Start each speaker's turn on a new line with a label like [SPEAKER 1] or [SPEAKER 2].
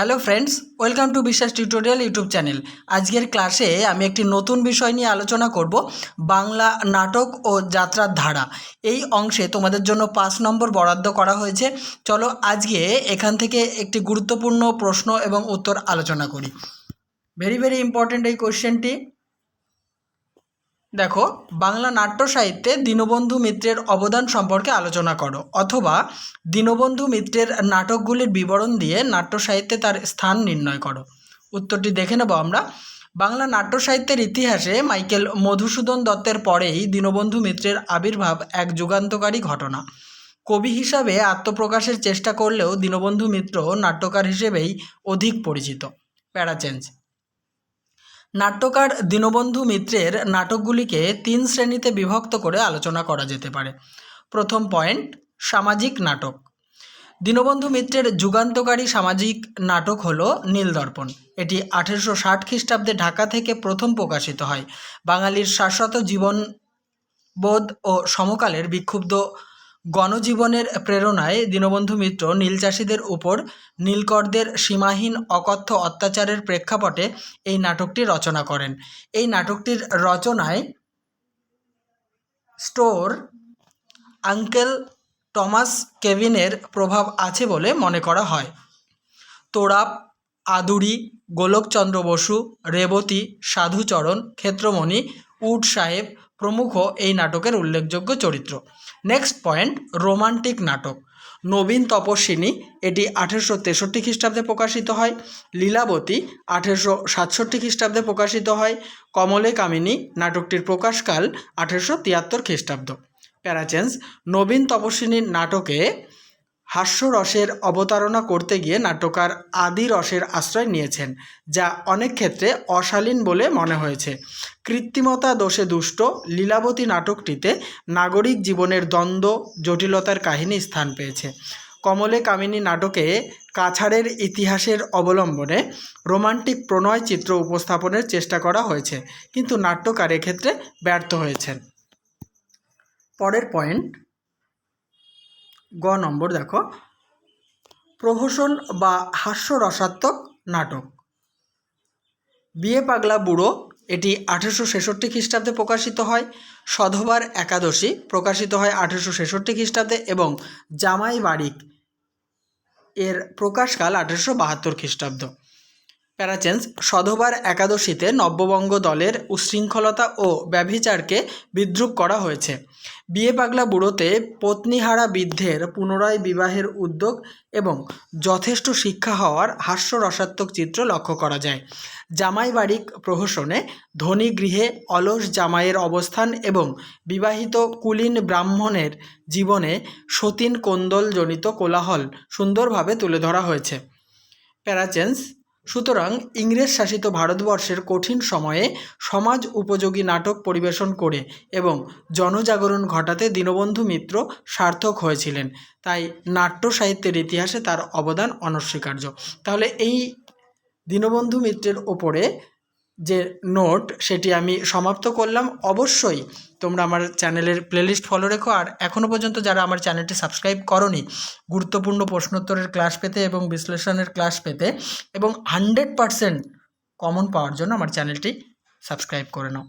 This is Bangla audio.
[SPEAKER 1] Hello friends welcome to Biswas tutorial YouTube channel আজকের ক্লাসে আমি একটি নতুন বিষয় নিয়ে আলোচনা করব, বাংলা নাটক ও যাত্রার ধারা। এই অংশে তোমাদের জন্য পাঁচ নম্বর বরাদ্দ করা হয়েছে। চলো আজকে এখান থেকে একটি গুরুত্বপূর্ণ প্রশ্ন এবং উত্তর আলোচনা করি। ভেরি ভেরি ইম্পর্ট্যান্ট এই কোশ্চেনটি দেখো, বাংলা নাট্য সাহিত্যে দীনবন্ধু মিত্রের অবদান সম্পর্কে আলোচনা করো, অথবা দীনবন্ধু মিত্রের নাটকগুলির বিবরণ দিয়ে নাট্য সাহিত্যে তার স্থান নির্ণয় করো। উত্তরটি দেখে নেব আমরা। বাংলা নাট্য সাহিত্যের ইতিহাসে মাইকেল মধুসূদন দত্তের পরেই দীনবন্ধু মিত্রের আবির্ভাব এক যুগান্তকারী ঘটনা। কবি হিসাবে আত্মপ্রকাশের চেষ্টা করলেও দীনবন্ধু মিত্র নাট্যকার হিসেবেই অধিক পরিচিত। প্যারাচেঞ্জ। নাট্যকার দীনবন্ধু মিত্রের নাটকগুলিকে তিন শ্রেণীতে বিভক্ত করে আলোচনা করা যেতে পারে। প্রথম পয়েন্ট, সামাজিক নাটক। দীনবন্ধু মিত্রের যুগান্তকারী সামাজিক নাটক হল নীলদর্পণ। এটি আঠেরোশো ষাট খ্রিস্টাব্দে ঢাকা থেকে প্রথম প্রকাশিত হয়। বাঙালির শাশ্বত জীবন বোধ ও সমকালের বিক্ষুব্ধ গণজীবনের প্রেরণায় দীনবন্ধু মিত্র নীল চাষিদের উপর নীলকরদের সীমাহীন অকথ্য অত্যাচারের প্রেক্ষাপটে এই নাটকটি রচনা করেন। এই নাটকটির রচনায় স্টোর আঙ্কেল টমাস কেভিনের প্রভাব আছে বলে মনে করা হয়। তোড়াপ আদুরি, গোলকচন্দ্র বসু, রেবতী, সাধুচরণ, ক্ষেত্রমণি উড সাহেব প্রমুখ এই নাটকের উল্লেখযোগ্য চরিত্র। নেক্সট পয়েন্ট রোমান্টিক নাটক. নবীন তপস্বিনী, এটি আঠেরোশো তেষট্টি খ্রিস্টাব্দে প্রকাশিত হয়। লীলাবতী, আঠেরোশো সাতষট্টি খ্রিস্টাব্দে প্রকাশিত হয়। কমলে কামিনী, নাটকটির প্রকাশকাল আঠেরোশো তিয়াত্তর খ্রিস্টাব্দ। প্যারাচেন্স নবীন তপস্বিনীর নাটকে হাস্যরসের অবতারণা করতে গিয়ে নাট্যকার আদি রসের আশ্রয় নিয়েছেন, যা অনেক ক্ষেত্রে অশালীন বলে মনে হয়েছে। কৃত্রিমতা দোষে দুষ্ট লীলাবতী নাটকটিতে নাগরিক জীবনের দ্বন্দ্ব, জটিলতার কাহিনী স্থান পেয়েছে। কমলে কামিনী নাটকে কাছাড়ের ইতিহাসের অবলম্বনে রোমান্টিক প্রণয় চিত্র উপস্থাপনের চেষ্টা করা হয়েছে, কিন্তু নাট্যকার এক্ষেত্রে ব্যর্থ হয়েছেন। পরের পয়েন্ট গ নম্বর দেখো। প্রহসন বা হাস্যরসাত্মক নাটক। বিয়ে পাগলা বুড়ো, এটি আঠেরোশো ছেষট্টি খ্রিস্টাব্দে প্রকাশিত হয়। সধবার একাদশী প্রকাশিত হয় আঠেরোশো ছেষট্টি খ্রিস্টাব্দে এবং জামাই বারিক এর প্রকাশকাল আঠেরোশো বাহাত্তর খ্রিস্টাব্দ। প্যারাচেন্স সধবার একাদশীতে নব্যবঙ্গ দলের উশৃঙ্খলতা ও ব্যভিচারকে বিদ্রুপ করা হয়েছে। বিয়ে পাগলা বুড়োতে পত্নীহারা বৃদ্ধের পুনরায় বিবাহের উদ্যোগ এবং যথেষ্ট শিক্ষা হওয়ার হাস্যরসাত্মক চিত্র লক্ষ্য করা যায়। জামাই বাড়িক প্রহসনে ধনী গৃহে অলস জামাইয়ের অবস্থান এবং বিবাহিত কুলীন ব্রাহ্মণের জীবনে সতীন কোন্দলজনিত কোলাহল সুন্দরভাবে তুলে ধরা হয়েছে। প্যারাচেন্স সুতরাং ইংরেজ শাসিত ভারতবর্ষের কঠিন সময়ে সমাজ উপযোগী নাটক পরিবেশন করে এবং জনজাগরণ ঘটাতে দীনবন্ধু মিত্র সার্থক হয়েছিলেন। তাই নাট্য সাহিত্যের ইতিহাসে তার অবদান অনস্বীকার্য। তাহলে এই দীনবন্ধু মিত্রের ওপরে যে নোট সেটি আমি সমাপ্ত করলাম। অবশ্যই তোমরা আমার চ্যানেলের প্লেলিস্ট ফলো রেখো। আর এখনও পর্যন্ত যারা আমার চ্যানেলটি সাবস্ক্রাইব করনি, গুরুত্বপূর্ণ প্রশ্নোত্তরের ক্লাস পেতে এবং বিশ্লেষণের ক্লাস পেতে এবং হান্ড্রেড পারসেন্ট কমন পাওয়ার জন্য আমার চ্যানেলটি সাবস্ক্রাইব করে নাও।